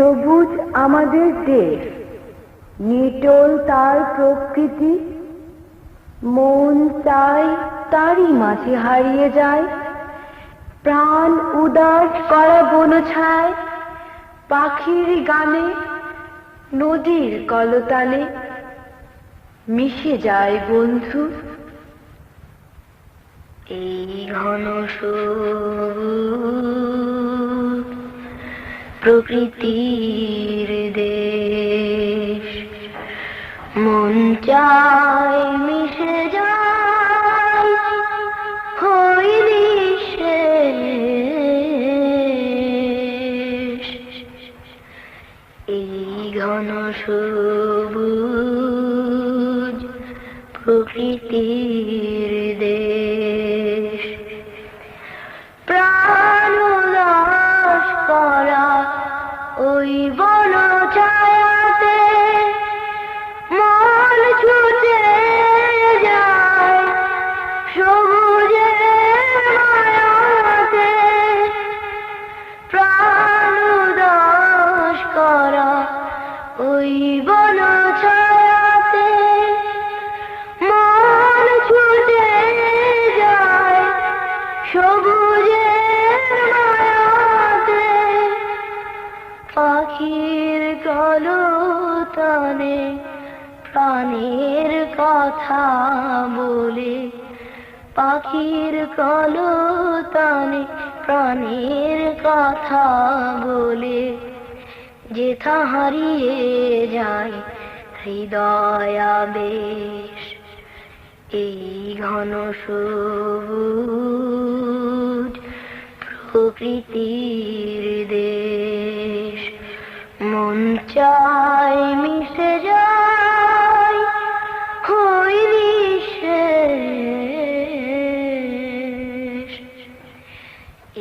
সবুজ আমাদের দেশ। নিটোল তার প্রকৃতি। মন চাই তারই মাঝে হারিয়ে যায়। প্রাণ উদার করা বনছায় পাখির গানে, নদীর কলতালে মিশে যায় বন্ধু। এই ঘন সবুজ প্রকৃতির দেশ। মন চায় মিশে প্রকৃতির দেশ। প্রাণ ওই বন ছায়াতে মন ছুটে যায় সবুজে মায়াতে। প্রাণ করা ওই বন পাখির কলতানে, প্রাণের কথা বলে। পাখির কলতানে, প্রাণের কথা বলে। যেথা হারিয়ে যায় হৃদয়াবেশ এই ঘন সবুজ প্রকৃতির দেশ। চায় মিশে যায় হইলি শেষ।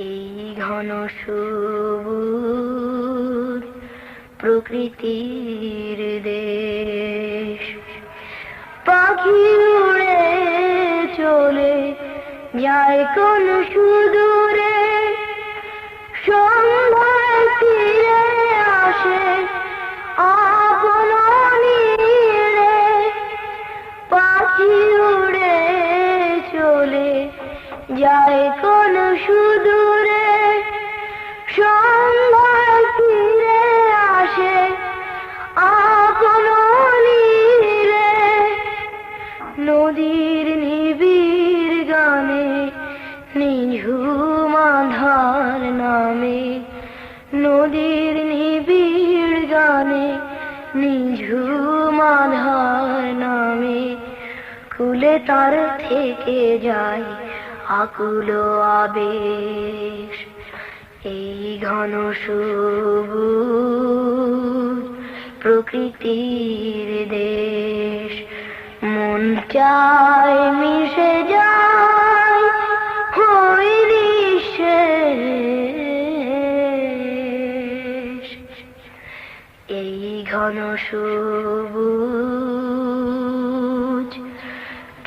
এই ঘন সবুজ প্রকৃতির দেশ পাখি উড়ে চলে যায় কোন সুদূরে যায় কোন সুদূরে সন্ধ্যায় ফিরে আসে আপন নীড়ে নদীর নিবিড় গানে, নিঝুম আধার নামে। নদীর নিবিড় গানে, নিঝুম আধার নামে। কুলে তার থেকে যায় আকুল আবেশ, এই ঘন সবুজ প্রকৃতির দেশ মন চায় মিশে যায়। এই ঘন সবুজ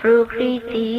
প্রকৃতি